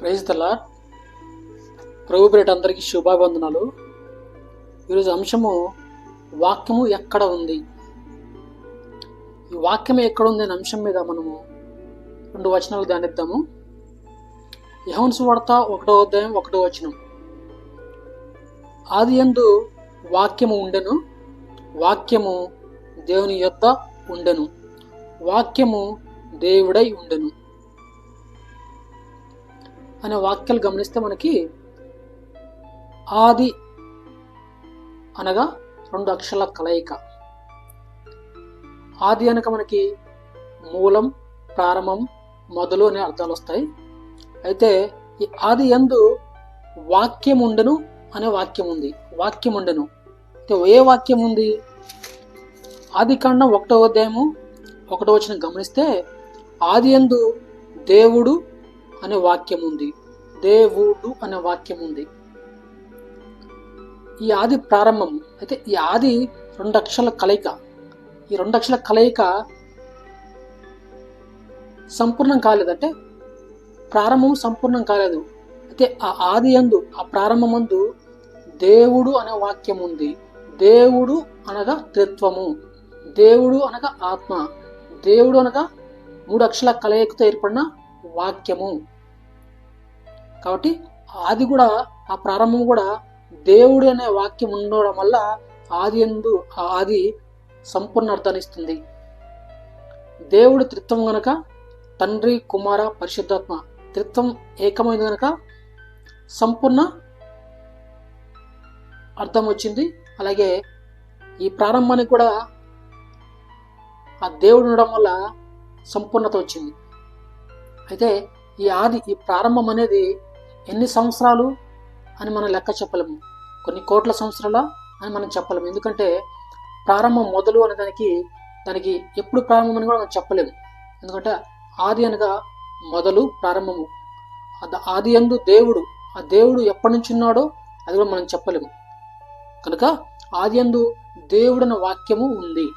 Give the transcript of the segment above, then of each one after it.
Praise తలా ప్రభు పేట అందరికీ శుభావందనాలు ఈరోజు అంశము వాక్యము ఎక్కడ ఉంది? ఈ వాక్యం ఎక్కడ ఉంది అనే అంశం మీద మనము రెండు వచనాలు ధ్యానిద్దాము. యహోన్స్ వార్త ఒకటో అధ్యాయం ఒకటో వచనం. ఆది యందు వాక్యము ఉండెను వాక్యము దేవుని యొద్ద ఉండెను వాక్యము దేవుడై ఉండెను. అనే వాక్యాలు గమనిస్తే మనకి ఆది అనగా రెండు అక్షరాల కలయిక. ఆది అనక మనకి మూలం ప్రారంభం మొదలు అనే అర్థాలు వస్తాయి. అయితే ఈ ఆది ఎందు వాక్యం ఉండను అనే వాక్యం ఉంది వాక్యం ఉండను అయితే ఏ వాక్యం ఉంది ఆది కాండం ఒకటో అధ్యాయము ఒకటో వచ్చిన గమనిస్తే ఆది ఎందు దేవుడు అనే వాక్యం ఉంది దేవుడు అనే వాక్యం ఉంది ఈ ఆది ప్రారంభం అయితే ఈ ఆది రెండు అక్షరాల కలయిక. ఈ రెండు అక్షరాల కలయిక సంపూర్ణం కాలేదంటే ప్రారంభం సంపూర్ణం కాలేదు. అయితే ఆ ఆది అందు ఆ ప్రారంభమందు దేవుడు అనే వాక్యం ఉంది దేవుడు అనగా త్రిత్వము. దేవుడు అనగా ఆత్మ. దేవుడు అనగా మూడు అక్షరాల కలయికతో ఏర్పడిన వాక్యము. కాబట్టి ఆది కూడా ఆ ప్రారంభం కూడా దేవుడు అనే వాక్యం ఉండడం వల్ల ఆది ఎందు ఆ ఆది సంపూర్ణ అర్థాన్ని ఇస్తుంది. దేవుడు త్రిత్వం గనక తండ్రి కుమార పరిశుద్ధాత్మ త్రిత్వం ఏకమైంది గనక సంపూర్ణ అర్థం వచ్చింది. అలాగే ఈ ప్రారంభానికి కూడా ఆ దేవుడు ఉండడం వల్ల సంపూర్ణత వచ్చింది. అయితే ఈ ఆది ఈ ప్రారంభం అనేది ఎన్ని సంవత్సరాలు అని మనం లెక్క చెప్పలేము. కొన్ని కోట్ల సంవత్సరాల అని మనం చెప్పలేము. ఎందుకంటే ప్రారంభం మొదలు అనే దానికి దానికి ఎప్పుడు ప్రారంభం అని కూడా మనం చెప్పలేము. ఎందుకంటే ఆది అనగా మొదలు ప్రారంభము. ఆది ఎందు దేవుడు ఆ దేవుడు ఎప్పటి నుంచి ఉన్నాడో అది కూడా మనం చెప్పలేము. కనుక ఆది ఎందు దేవుడన్న వాక్యము ఉంది.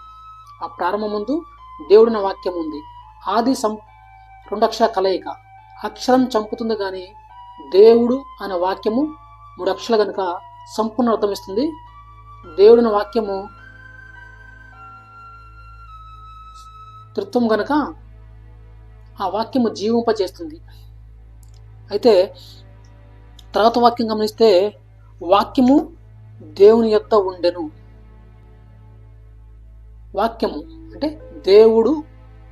ఆ ప్రారంభమందు దేవుడిన వాక్యం ఉంది. ఆది సం రెండు అక్షర కలయిక అక్షరం చంపుతుంది కానీ దేవుడు అనే వాక్యము మూడు అక్షరాలు కనుక సంపూర్ణ అర్థం ఇస్తుంది అనే వాక్యము తృత్వం కనుక ఆ వాక్యము జీవింపజేస్తుంది. అయితే తర్వాత వాక్యం గమనిస్తే వాక్యము దేవుని యొక్క ఉండెను. వాక్యము అంటే దేవుడు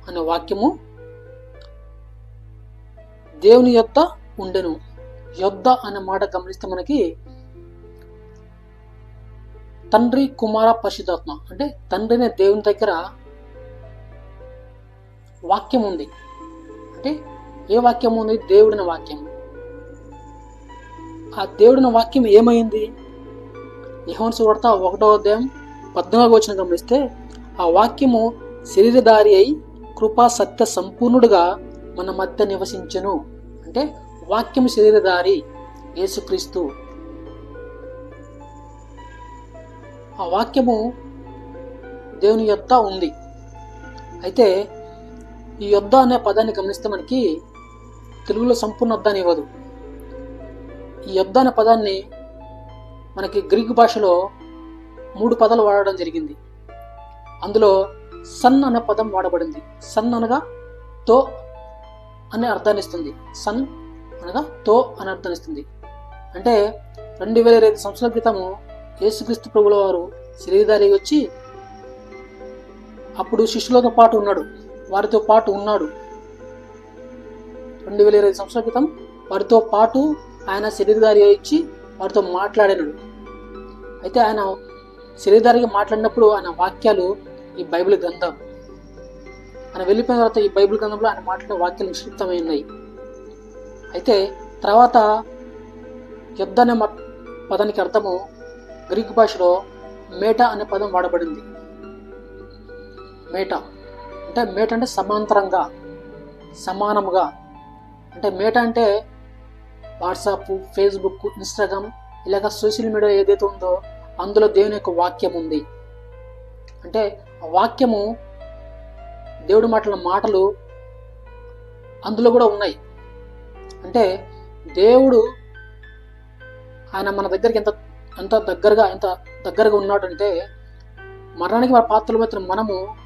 అనే వాక్యము దేవుని యొక్క ఉండెను. యొద్ద అనే మాట గమనిస్తే మనకి తండ్రి కుమార పరిశుద్ధాత్మ అంటే తండ్రినే దేవుని దగ్గర వాక్యం ఉంది. అంటే ఏ వాక్యం ఉంది? దేవుడిన వాక్యం. ఆ దేవుడిన వాక్యం ఏమైంది? యహోన్స్ వార్త ఒకటో అధ్యాయం పద్నాలుగు వచ్చిన గమనిస్తే ఆ వాక్యము శరీరధారి అయి కృపా సత్య సంపూర్ణుడుగా మన మధ్య నివసించెను. అంటే వాక్యం శరీరధారి యేసుక్రీస్తు. ఆ వాక్యము దేవుని యొద్ద ఉంది. అయితే ఈ యొద్ద అనే పదాన్ని గమనిస్తే మనకి తెలుగులో సంపూర్ణ అర్థాన్ని ఇవ్వదు. ఈ యొద్ద అనే పదాన్ని మనకి గ్రీక్ భాషలో మూడు పదాలు వాడడం జరిగింది. అందులో సన్ అనే పదం వాడబడింది. సన్ అనగా తో అనే అర్థాన్ని ఇస్తుంది. సన్ అనగా తో అని అర్థమిస్తుంది ఇస్తుంది. అంటే రెండు వేల ఇరవై ఐదు సంవత్సరాల క్రితము యేసుక్రీస్తు ప్రభుల వారు శరీరధారి వచ్చి అప్పుడు శిష్యులతో పాటు ఉన్నాడు. వారితో పాటు ఉన్నాడు. రెండు వేల ఇరవై సంవత్సరాల క్రితం వారితో పాటు ఆయన శరీరధారి ఇచ్చి వారితో మాట్లాడినాడు అయితే ఆయన శరీరధారిగా మాట్లాడినప్పుడు ఆయన వాక్యాలు ఈ బైబిల్ గ్రంథం. ఆయన వెళ్ళిపోయిన తర్వాత ఈ బైబిల్ గ్రంథంలో ఆయన మాట్లాడిన వాక్యాలు నిక్షిప్తమై ఉన్నాయి. అయితే తర్వాత యుద్ధ అనే మ- పదానికి అర్థము గ్రీక్ భాషలో మేటా అనే పదం వాడబడింది. మేటా. అంటే మేట అంటే సమాంతరంగా సమానముగా. అంటే మేట అంటే వాట్సాప్ ఫేస్బుక్ ఇన్స్టాగ్రామ్ ఇలాగ సోషల్ మీడియా ఏదైతే ఉందో అందులో దేవుని యొక్క వాక్యం ఉంది. అంటే ఆ వాక్యము దేవుడి మాటల మాటలు అందులో కూడా ఉన్నాయి. అంటే దేవుడు ఆయన మన దగ్గరికి ఎంత ఎంత దగ్గరగా ఎంత దగ్గరగా ఉన్నాడంటే మరణానికి మన పాత్రలు మనము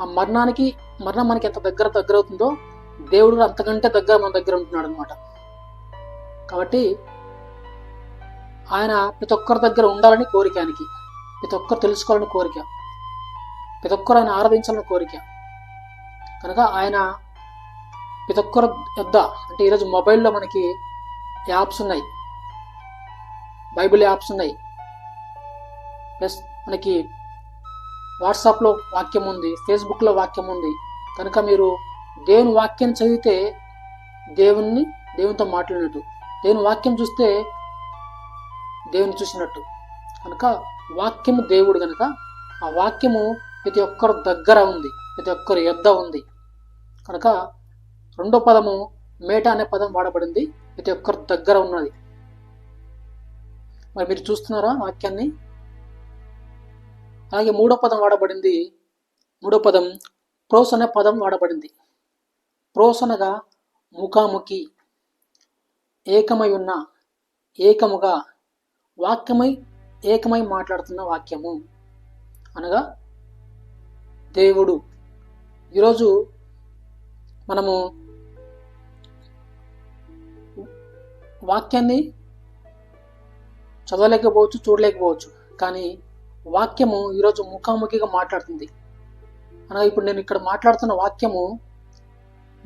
ఆ మరణానికి మరణం మనకి ఎంత దగ్గర దగ్గర అవుతుందో దేవుడు అంతకంటే దగ్గర మన దగ్గర ఉంటున్నాడు అనమాట కాబట్టి ఆయన ప్రతి ఒక్కరి దగ్గర ఉండాలని కోరిక ఆయనకి. ప్రతి ఒక్కరు తెలుసుకోవాలని కోరిక. ప్రతి ఒక్కరు ఆయన ఆరాధించాలని కోరిక. కనుక ఆయన ప్రతి ఒక్కరు యొద్ద అంటే ఈరోజు మొబైల్లో మనకి యాప్స్ ఉన్నాయి. బైబిల్ యాప్స్ ఉన్నాయి. ప్లస్ మనకి వాట్సాప్లో వాక్యం ఉంది ఫేస్బుక్లో వాక్యం ఉంది. కనుక మీరు దేవుని వాక్యం చదివితే దేవుణ్ణి దేవునితో మాట్లాడినట్టు దేవుని వాక్యం చూస్తే దేవుని చూసినట్టు. కనుక వాక్యము దేవుడు కనుక ఆ వాక్యము ప్రతి ఒక్కరి దగ్గర ఉంది. ప్రతి ఒక్కరి యొద్ద ఉంది. కనుక రెండో పదము మేట అనే పదం వాడబడింది. ప్రతి ఒక్కరి దగ్గర ఉన్నది. మరి మీరు చూస్తున్నారా వాక్యాన్ని? అలాగే మూడో పదం వాడబడింది. మూడో పదం ప్రోస్ అనే పదం వాడబడింది. ప్రోస్ అనగా ముఖాముఖి ఏకమై ఉన్న ఏకముగా వాక్యమై ఏకమై మాట్లాడుతున్న వాక్యము. అనగా దేవుడు. ఈరోజు మనము వాక్యాన్ని చదవలేకపోవచ్చు చూడలేకపోవచ్చు. కానీ వాక్యము ఈరోజు ముఖాముఖిగా మాట్లాడుతుంది. అనగా ఇప్పుడు నేను ఇక్కడ మాట్లాడుతున్న వాక్యము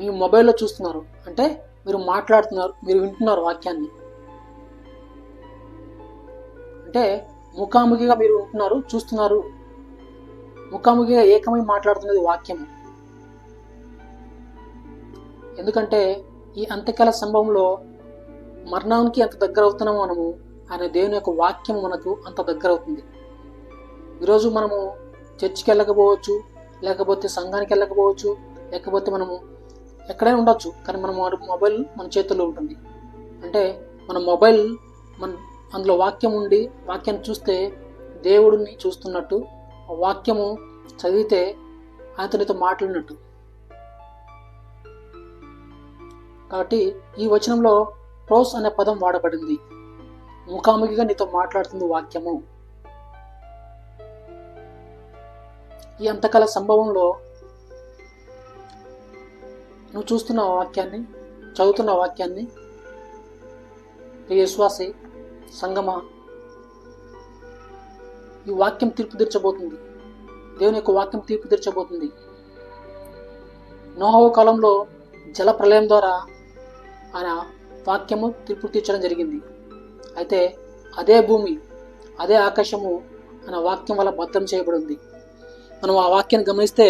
మీ మొబైల్లో చూస్తున్నారు. అంటే మీరు మాట్లాడుతున్నారు మీరు వింటున్నారు వాక్యాన్ని. అంటే ముఖాముఖిగా మీరు ఉంటున్నారు చూస్తున్నారు. ముఖాముఖిగా ఏకమై మాట్లాడుతున్నది వాక్యము. ఎందుకంటే ఈ అంత్యకాల సంభవంలో మరణానికి ఎంత దగ్గర అవుతున్నామో మనము ఆయన దేవుని యొక్క వాక్యం మనకు అంత దగ్గర అవుతుంది ఈరోజు మనము చర్చికి వెళ్ళకపోవచ్చు లేకపోతే సంఘానికి వెళ్ళకపోవచ్చు లేకపోతే మనము ఎక్కడైనా ఉండొచ్చు కానీ మన మొబైల్ మన చేతుల్లో ఉంటుంది. అంటే మన మొబైల్ మన అందులో వాక్యం ఉండి వాక్యాన్ని చూస్తే దేవుడిని చూస్తున్నట్టు ఆ వాక్యము చదివితే ఆయనతో మాట్లాడినట్టు. కాబట్టి ఈ వచనంలో ప్రోస్ అనే పదం వాడబడింది. ముఖాముఖిగా నీతో మాట్లాడుతుంది వాక్యము. ఈ అంతకాల సంభవంలో నువ్వు చూస్తున్న వాక్యాన్ని చదువుతున్న వాక్యాన్ని విశ్వాసి సంగమ ఈ వాక్యం తీర్పు తీర్చబోతుంది. దేవుని యొక్క వాక్యం తీర్పు తీర్చబోతుంది. నోహవ కాలంలో జల ప్రళయం ద్వారా ఆయన వాక్యము తీర్పు తీర్చడం జరిగింది. అయితే అదే భూమి అదే ఆకాశము ఆయన వాక్యం వల్ల భద్రం చేయబడింది. మనం ఆ వాక్యాన్ని గమనిస్తే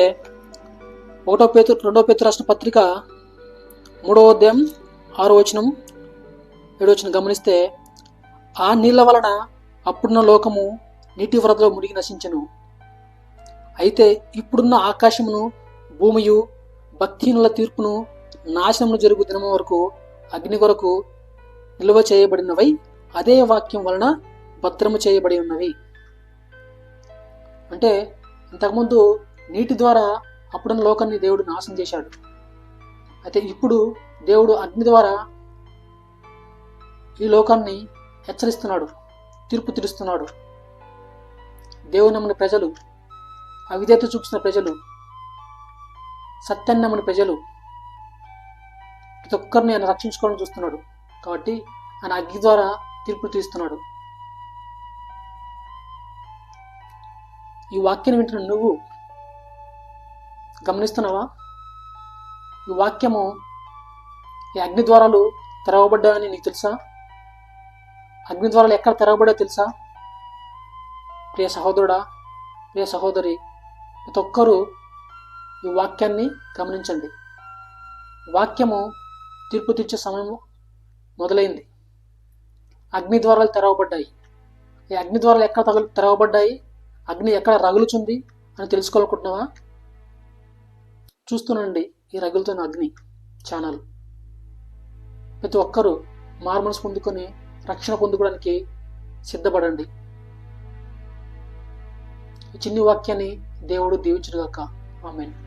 ఒకటో పేతు రెండో పేతు రాసిన పత్రిక మూడో అధ్యాయం ఆరో వచనం ఏడో వచనం గమనిస్తే ఆ నీళ్ళ వలన అప్పుడున్న లోకము నీటి వరదలో మునిగి నశించను. అయితే ఇప్పుడున్న ఆకాశమును భూమియు భక్తిహీనుల తీర్పును నాశనమును జరుగు దినము వరకు అగ్ని కొరకు నిల్వ చేయబడినవై అదే వాక్యం వలన భద్రము చేయబడి ఉన్నవి. అంటే ఇంతకుముందు నీటి ద్వారా అప్పుడున్న లోకాన్ని దేవుడు నాశనం చేశాడు. అయితే ఇప్పుడు దేవుడు అగ్ని ద్వారా ఈ లోకాన్ని హెచ్చరిస్తున్నాడు తీర్పు తీరుస్తున్నాడు. దేవుని నమ్మని ప్రజలు అవిధేత చూపిస్తున్న ప్రజలు సత్యాన్ని నమ్మని ప్రజలు ప్రతి ఒక్కరిని ఆయన రక్షించుకోవాలని చూస్తున్నాడు. కాబట్టి ఆయన అగ్ని ద్వారా తీర్పు తీస్తున్నాడు. ఈ వాక్యాన్ని వింటున్న నువ్వు గమనిస్తున్నావా? ఈ వాక్యము ఈ అగ్ని ద్వారాలు తెరవబడ్డాయని నీకు తెలుసా? అగ్ని ద్వారాలు ఎక్కడ తెరవబడ్డా తెలుసా? ప్రియ సహోదరుడా ప్రియ సహోదరి ప్రతి ఒక్కరూ ఈ వాక్యాన్ని గమనించండి. వాక్యము తీర్పు తీర్చే సమయం మొదలైంది. అగ్ని ద్వారాలు తెరవబడ్డాయి. ఈ అగ్ని ద్వారాలు ఎక్కడ తగలు తెరవబడ్డాయి? అగ్ని ఎక్కడ రగులుచుంది అని తెలుసుకోవాలనుకుంటున్నావా? చూస్తునండి ఈ రగులుతున్న అగ్ని ఛానల్. ప్రతి ఒక్కరూ మార్మల్స్ పొందుకొని రక్షణ పొందుకోవడానికి సిద్ధపడండి. ఈ చిన్ని వాక్యాన్ని దేవుడు దీవించుగాక ఆమెను.